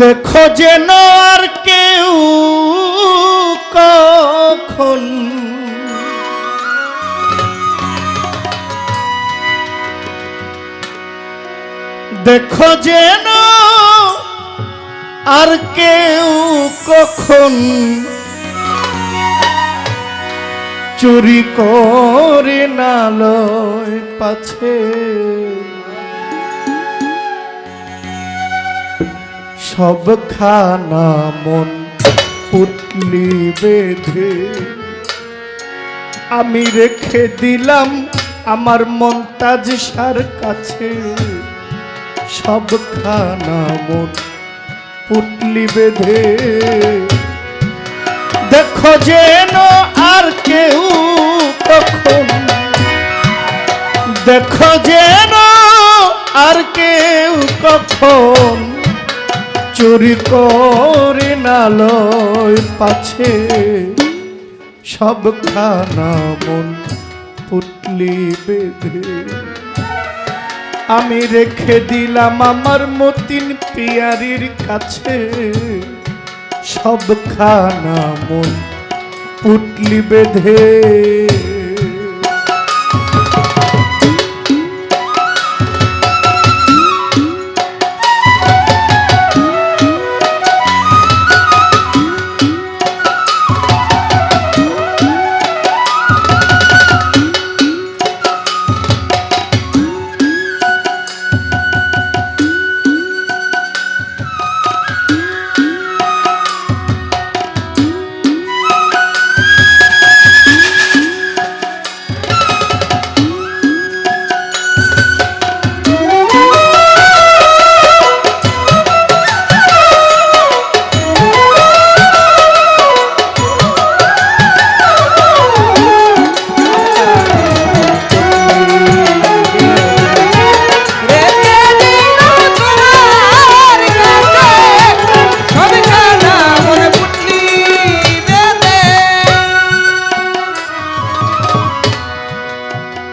দেখো যেন আর কেউ কখন দেখো যেন আর কেউ কখন চুরি করে নালয় পাছে। সব খানা মন পুতলি বেঁধে আমি রেখে দিলাম আমার মন্তাজ সার কাছে। সব খানা মন পুতলি বেঁধে। দেখো যেন আর কেউ কখন দেখো যেন আর কেউ কখন। চুরি করে নালয় পাছে। সব খানা মন পুটলি বেঁধে। আমি রেখে দিলাম আমার মতিন পিয়ারির কাছে। সব খানা মন পুটলি বেঁধে।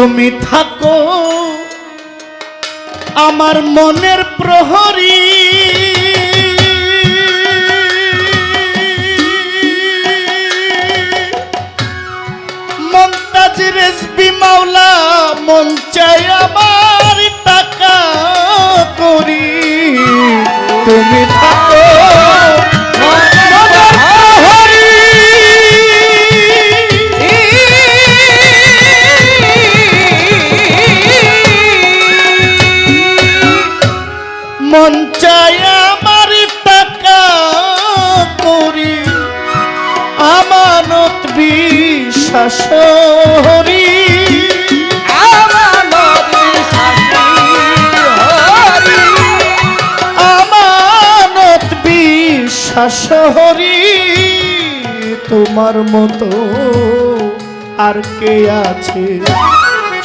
তুমি থাকো। আমার মনের প্রহরী। মন্তাজ রেসবি মাওলা মন চাই আমার। মন চাই আমার টাকা করি। আমানত বিশ্বাস আমানত বিশ্বাস হরি তোমার মতো আর কে আছে?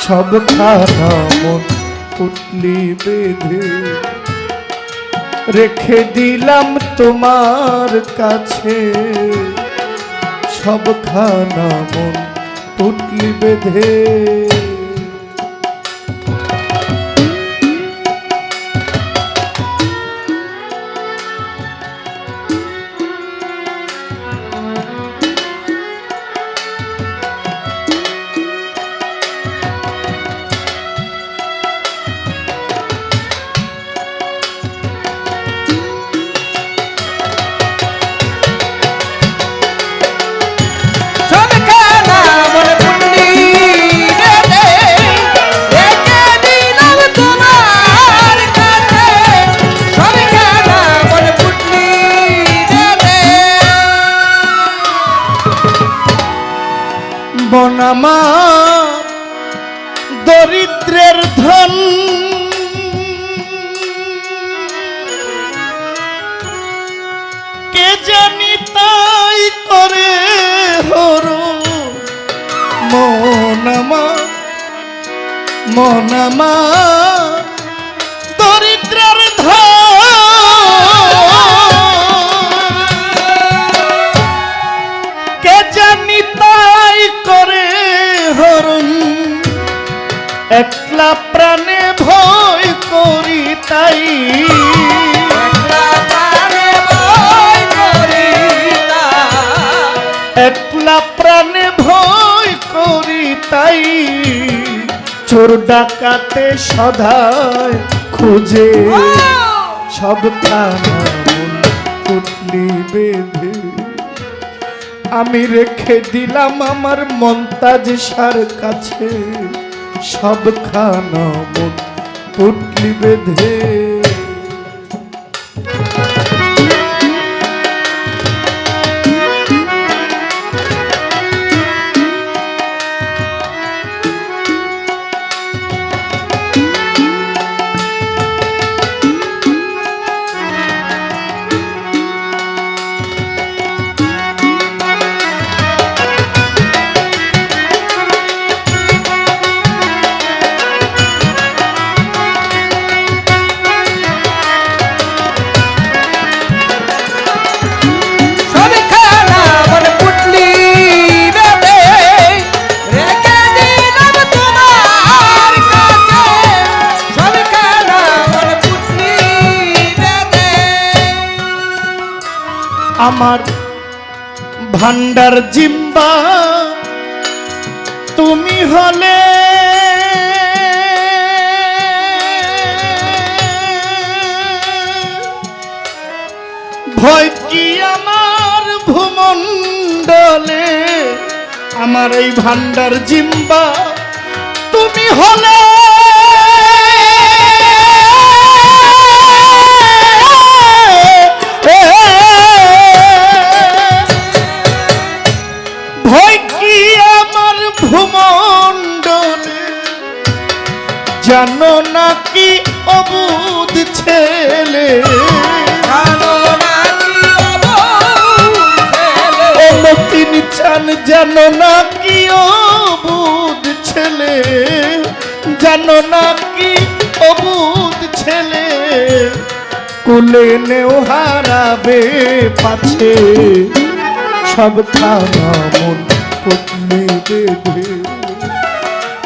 সব খানা মন পুতলি বেঁধে রেখে দিলাম তোমার কাছে। সব খানা মন পুটলি বেঁধে। মন আমার দরিদ্রের কে জানি তাই করে হরণ একলা প্রাণে ভয় করি তাই। একলা প্রাণে ভয় করি তাই। চোর ডাকাতে সদায় খুঁজে। সব পুটলি বেঁধে। আমি রেখে দিলাম আমার মন্তাজ সার কাছে। সব খানা পুটলি বেঁধে। আমার ভান্ডার জিম্বা, তুমি হলে। ভয় কি আমার ভূমণ্ডলে? আমার এই ভান্ডার জিম্বা, তুমি হলে। জানো নাকি অবুধ ছেলে? চান জানো নাকি অবুধ ছেলে? জানো নাকি অবুধ ছেলে? কুলে নেও হারাবে পাছে। সব খানা মন পুতলি বেঁধে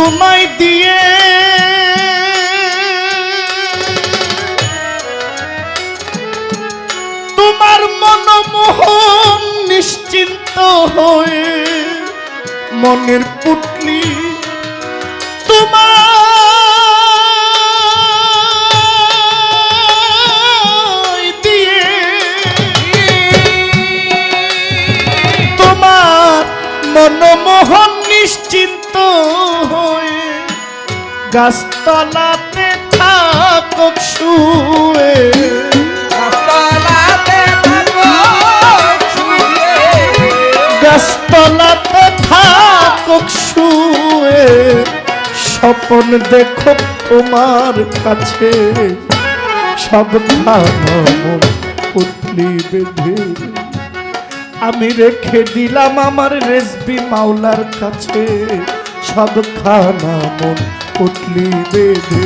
তোমায় দিয়ে। তোমার মনমোহন নিশ্চিন্ত হয়ে মনের পুটলি তোমায় দিয়ে। তোমার মনমোহন নিশ্চিন্ত গাছতলাতে থাকক শুয়ে গাছতলাতে থাকক শুয়ে স্বপন দেখো তোমার কাছে। সব পুতলি বেঁধে। আমি রেখে দিলাম আমার রেসবি মাওলার কাছে। সব খানা মন পুতলি বেঁধে।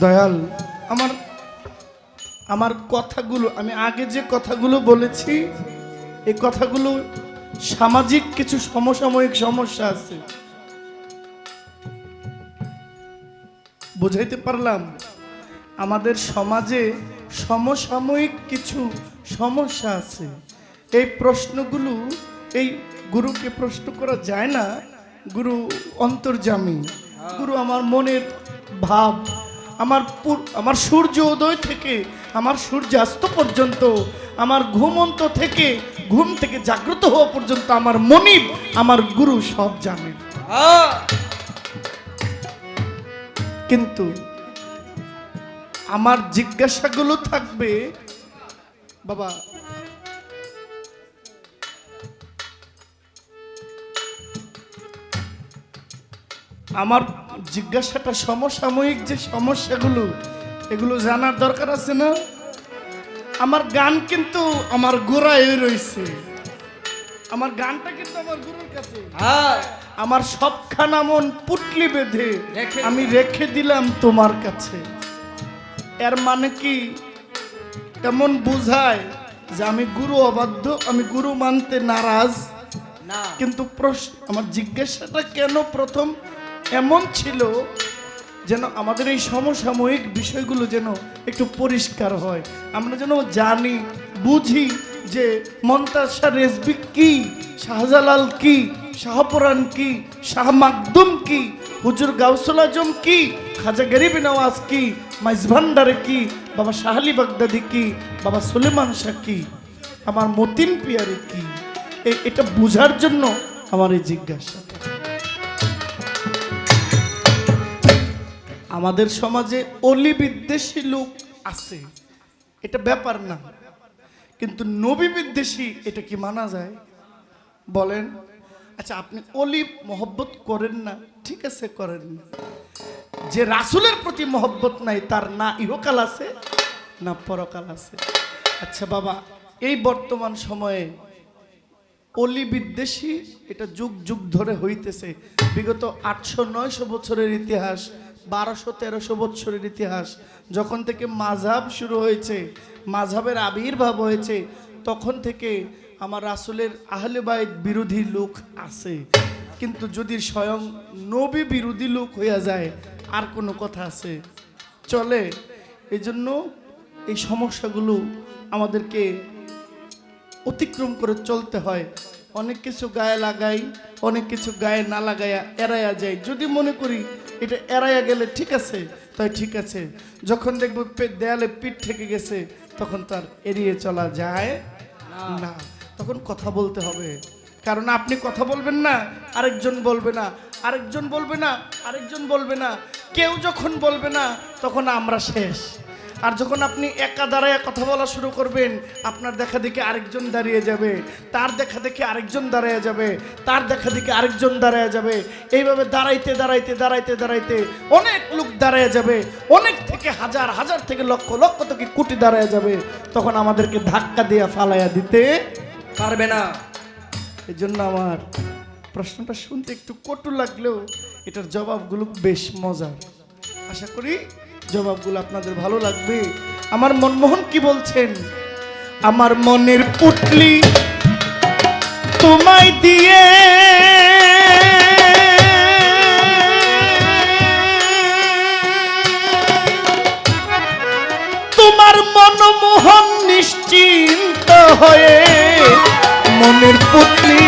দয়াল আমার আমার কথাগুলো আমি আগে যে কথাগুলো বলেছি এই কথাগুলো সামাজিক কিছু সমসাময়িক সমস্যা আছে। বুঝাইতে পারলাম? আমাদের সমাজে সমসাময়িক কিছু সমস্যা আছে। এই প্রশ্নগুলো এই গুরুকে প্রশ্ন করা যায় না। গুরু অন্তর্জামী গুরু আমার মনের ভাব, আমার আমার সূর্য উদয় থেকে আমার সূর্যাস্ত পর্যন্ত আমার ঘুমন্ত থেকে, ঘুম থেকে জাগ্রত হওয়া পর্যন্ত আমার মনিব, আমার গুরু সব জানেন কিন্তু আমার জিজ্ঞাসাগুলো থাকবে, বাবা, আমার জিজ্ঞাসাটা সমসাময়িক যে সমস্যাগুলো, এগুলো জানার দরকার আছে না? আমার গান কিন্তু আমার গোড়ায় রয়েছে আমার গানটা কিন্তু আমার গুরুর কাছে। হ্যাঁ। আমার সবখানা মন পুটলি বেঁধে আমি রেখে দিলাম তোমার কাছে। এর মানে কি? এমন বোঝায় যে আমি গুরু অবাধ্য আমি গুরু মানতে নারাজ। কিন্তু প্রশ্ন আমার জিজ্ঞাসাটা কেন প্রথম এমন ছিল যেন আমাদের এই সমসাময়িক বিষয়গুলো যেন একটু পরিষ্কার হয়। আমরা যেন জানি, বুঝি যে মন্তাসা রেসবি কি, শাহজালাল কি, শাহপুরাণ কি, শাহ মাকদুম কি, হুজুর গাউসুল আজম কি, খাজা গরিব নওয়াজ কি, মাইজ ভান্ডারে কি, বাবা শাহালি বাগদাদি কি, বাবা সুলেমান শাহ কি, আমার মতিন পিয়ারে কি। এটা বোঝার জন্য আমার এই জিজ্ঞাসাটা আমাদের সমাজে অলি বিদ্বেষী লোক আছে। এটা ব্যাপার না। কিন্তু নবী বিদ্বেষী, এটা কি মানা যায়? বলেন। আচ্ছা আপনি অলি মহব্বত করেন না, ঠিক আছে, করেন না। যে রাসুলের প্রতি মহব্বত নাই, তার না ইহকাল আছে, না পরকাল আছে। আচ্ছা বাবা, এই বর্তমান সময়ে অলি বিদ্বেষী, এটা যুগ যুগ ধরে হইতেছে। বিগত আটশো নয়শো বছরের ইতিহাস বারোশো, তেরোশো বৎসরের ইতিহাস। যখন থেকে মাঝাব শুরু হয়েছে মাঝাবের আবির্ভাব হয়েছে, তখন থেকে আমার রাসুলের আহলে বাইত বিরোধী লোক আছে। কিন্তু যদি স্বয়ং নবী বিরোধী লোক হইয়া যায়, আর কোনো কথা আছে। চলে এই জন্য এই সমস্যাগুলো আমাদেরকে অতিক্রম করে চলতে হয়। অনেক কিছু গায়ে লাগাই, অনেক কিছু গায়ে না লাগাইয়া এড়াইয়া যায় যদি মনে করি এটা এড়াইয়া গেলে ঠিক আছে, তাই ঠিক আছে। যখন দেখব দেয়ালে পিঠ থেকে গেছে, তখন তার এড়িয়ে চলা যায় না। তখন কথা বলতে হবে। কারণ আপনি কথা বলবেন না, আরেকজন বলবে না, আরেকজন বলবে না, আরেকজন বলবে না। কেউ যখন বলবে না, তখন আমরা শেষ। আর যখন আপনি একা দাঁড়ায় কথা বলা শুরু করবেন, আপনার দেখা দেখে আরেকজন দাঁড়িয়ে যাবে, তার দেখা দেখে আরেকজন দাঁড়ায় যাবে, তার দেখা দেখে আরেকজন দাঁড়ায় যাবে। এইভাবে দাঁড়াইতে দাঁড়াইতে দাঁড়াইতে দাঁড়াইতে অনেক লোক দাঁড়িয়ে যাবে, অনেক থেকে হাজার হাজার থেকে লক্ষ লক্ষ থেকে কোটি দাঁড়ায় যাবে। তখন আমাদেরকে ধাক্কা দিয়ে ফালাইয়া দিতে পারবে না। এই জন্য আমার প্রশ্নটা শুনতে একটু কটু লাগলেও এটার জবাবগুলো বেশ মজার। আশা করি জবাবগুলো আপনাদের ভালো লাগবে? আমার মনমোহন কি বলছেন? আমার মনের পুটলি তোমায় দিয়ে। তোমার মনমোহন নিশ্চিন্ত হয়ে মনের পুতলি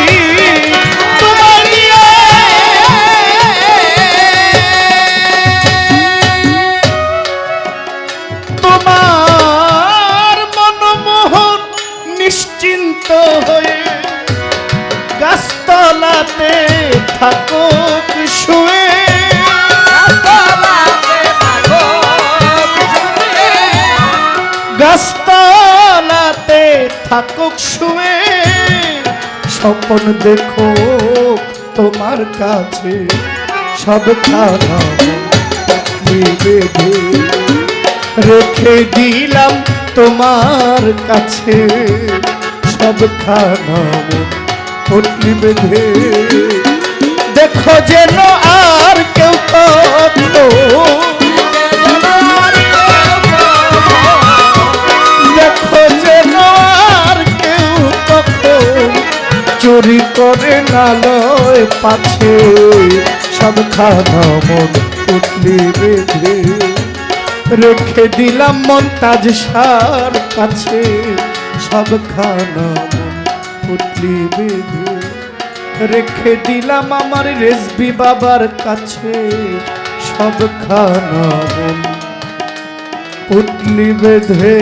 থাকুক শুয়ে স্বপন দেখো তোমার কাছে সব বেঁধে রেখে দিলাম তোমার কাছে সব পটলি বেঁধে। দেখো যেন আর কেউ কখনো করে নালয় পাছে সব খানা মন পুতলি বেঁধে। রেখে দিলাম মন্তাজ সার কাছে সব খানা মন পুতলি বেঁধে। রেখে দিলাম আমার রেসবি বাবার কাছে সব খানা মন পুতলি বেঁধে।